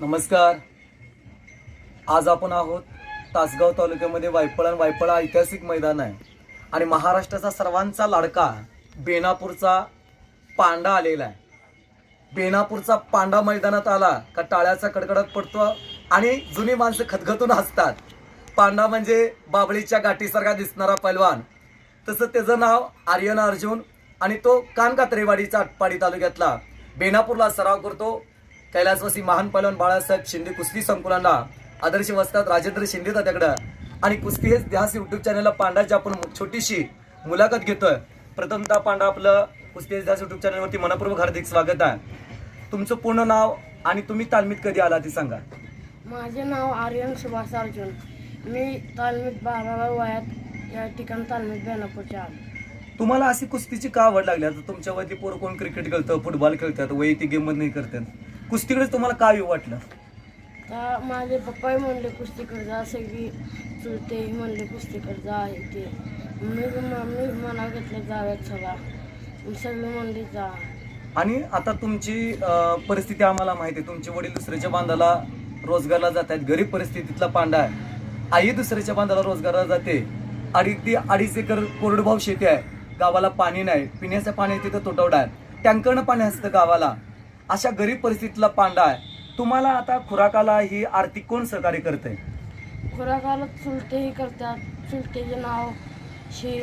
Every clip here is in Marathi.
नमस्कार. आज आपण आहोत तासगाव तालुक्यामध्ये वायपळ आणि वायपळा ऐतिहासिक मैदान आहे. आणि महाराष्ट्राचा सर्वांचा लाडका बेनापूरचा पांडा आलेला आहे. बेनापूरचा पांडा मैदानात आला का टाळ्याचा कडकडत पडतो आणि जुनी माणसं खतखतून हसतात. पांडा म्हणजे बाबळीच्या गाठीसारखा दिसणारा पैलवान. तसं त्याचं नाव आर्यन अर्जुन आणि तो कानकात्रेवाडीचा आटपाडी तालुक्यातला बेनापूरला सराव करतो. कैलासवासी महान पैलवान बाळासाहेब शिंदे कुस्ती संकुलांना आदर्श वस्तात राजेंद्र शिंदे तात्याकडं आणि कुस्ती हेच ध्यास युट्यूब चॅनलला पांडाची आपण छोटीशी मुलाखत घेतोय. प्रथमतः पांडा आपलं कुस्ती हेच ध्यास युट्यूब चॅनलवरती मनपूर्वक हार्दिक स्वागत आहे. तुमचं पूर्ण नाव आणि तुम्ही तालमीत कधी आला ते सांगा. माझे नाव आर्यन सुभाष अर्जुन मी तालमीत बाराव्या वयात या ठिकाणी तालमीत बेनापूरच्या आलो. तुम्हाला अशी कुस्तीची का आवड लागली? आता तुमच्या वरती पोरं कोण क्रिकेट खेळतं फुटबॉल खेळतात वैयक्तिक गेम नाही करतात. कुस्तीकडे तुम्हाला काय येऊ वाटलं? तर माझे पप्पाही म्हणले कुस्ती कर जा सगळी चुलतेही म्हणले कुस्ती कर जा हे ते मी मी मना घेतलं जाव्यात चला. मग सगळे म्हणले जा. आणि आता तुमची अं, परिस्थिती आम्हाला माहिती आहे. तुमचे वडील दुसऱ्याच्या बांधाला रोजगारला जात आहेत. गरीब परिस्थितीतला पांडा आहे. आई दुसऱ्याच्या बांधाला रोजगाराला जाते. आणि ती अडीच एकर कोरडभाव शेती आहे. गावाला पाणी नाही. पिण्याचं पाणी तिथं तुटवडा आहे. टँकरनं पाणी असतं गावाला. अशा गरीब परिस्थितीतला पांडा आहे. तुम्हाला आता खुराकाला ही आर्थिक कोण सहकार्य करते खुराकाला चुलतेही करतात. चुलतेचे नाव शे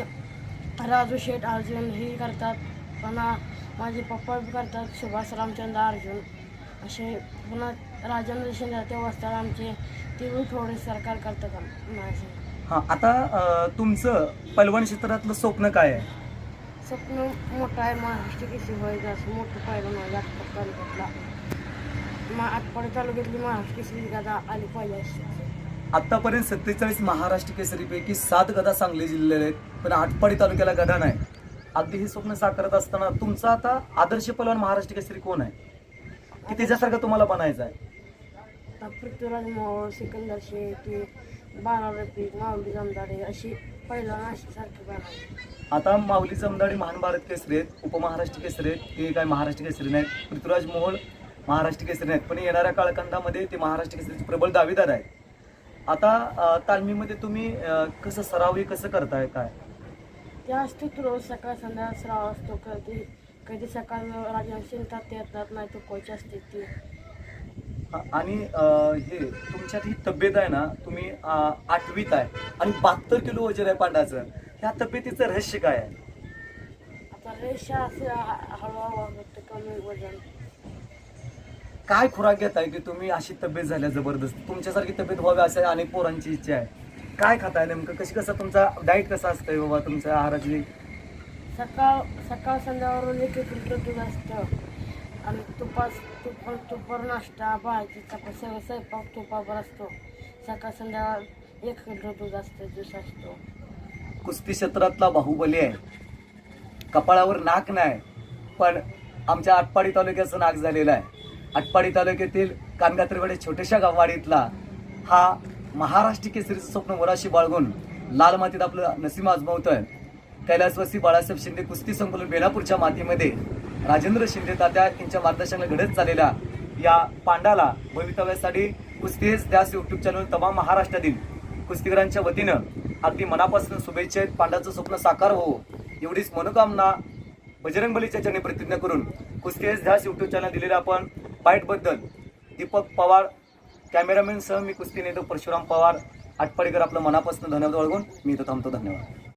राजू शेठ अर्जुन ही करतात. पुन्हा माझे पप्पा बी करतात. सुभाष रामचंद्र अर्जुन. असे पुन्हा राजेंद्र शिंदे ते आमचे ते बी थोडे सरकार करतात माझे. हा आता अं, तुमचं पैलवान क्षेत्रातलं स्वप्न काय आहे? स्वप्न मोठं आहे महाराष्ट्र केसी व्हायचं असं मोठं पाहिलं माझ्या आटपाडी तालुक्यातला. मा आटपाडी तालुक्यातली महाराष्ट्र केसरी गादा आली पाहिजे आतापर्यंत सत्तेचाळीस महाराष्ट्र केसरीपैकी सात गदा सांगली जिल्ह्यात आहेत पण आटपाडी तालुक्याला गदा नाही. अगदी हे स्वप्न साकारत असताना तुमचा आता आदर्श पलवान महाराष्ट्र केसरी कोण आहे? की त्याच्यासारखं तुम्हाला बनायचं आहे? पृथ्वीराज मोहोळ सिकंदर शेख रफिक माऊली जमदाडे अशी पहिला बनवली आता माऊली जमदाडी महान भारत केसरी आहेत उपमहाराष्ट्र केसरी आहेत ते काय महाराष्ट्र केसरी नाहीत पृथ्वीराज मोहोळ महाराष्ट्र केसरी नाहीत पण येणाऱ्या काळखंडामध्ये ते महाराष्ट्र केसरीचे प्रबळ दावेदार आहेत. आता तालमीमध्ये तुम्ही अं, कसं सराव हे कसं करताय काय? ते असते रोज सकाळ संध्याकाळ सराव असतो कधी कधी सकाळ राजा शिंतात ते येतात नाही तर कोच असते ती. आणि हे तुमच्यात ही तब्येत आहे ना तुम्ही आठवीत आहे आणि बहात्तर किलो वजन आहे पांडाचं. ह्या तब्येतीचं रहस्य काय आहे? काय खुराक घेत आहे की तुम्ही अशी तब्येत झाल्या जबरदस्त? तुमच्यासारखी तब्येत व्हावी असे अनेक पोरांची इच्छा आहे. काय खाताय नेमकं? कशी कसं तुमचा डाईट कसा असतंय बाबा तुमच्या आहाराची सकाळ सकाळ संध्याकाळ एक लिटर दूध असतं. आणि तुपास तुप तुपावर नाश्ता भाजी चपा सगळं स्वयंपाक तुपावर असतो. सकाळ संध्याकाळ एक लिटर दूध असतं ज्यूस असतो. कुस्ती क्षेत्रातला बाहुबली आहे. कपाळावर नाक नाही पण आमच्या आटपाडी तालुक्याचं नाक झालेलं आहे. आटपाडी तालुक्यातील कानगात्रवाडी छोट्याशा गाववाडीतला हा महाराष्ट्र केसरीचं स्वप्न वराशी बाळगून लाल मातीत आपलं नसीम आजमावतोय. कैलासवासी बाळासाहेब शिंदे कुस्ती संकुलन बेलापूरच्या मातीमध्ये राजेंद्र शिंदे तात्या यांच्या मार्गदर्शनाला घडत चाललेल्या या पांडाला भवितव्यासाठी कुस्ती हेच त्यास युट्यूब चॅनल तमाम महाराष्ट्रातील कुस्तीगरांच्या वतीनं अगदी मनापासून शुभेच्छा आहेत. पांडाचं स्वप्न साकार हो. एवढीच मनोकामना बजरंग बलीच्या चरणी प्रतिज्ञा करून कुस्ती हेच ध्यास युट्यूब चॅनल दिलेल्या आपण बाईटबद्दल दीपक पवार कॅमेरामॅनसह मी कुस्ती नेतो परशुराम पवार आटपाडीकर आपलं मनापासून धन्यवाद वळगून मी इथं थांबतो. धन्यवाद.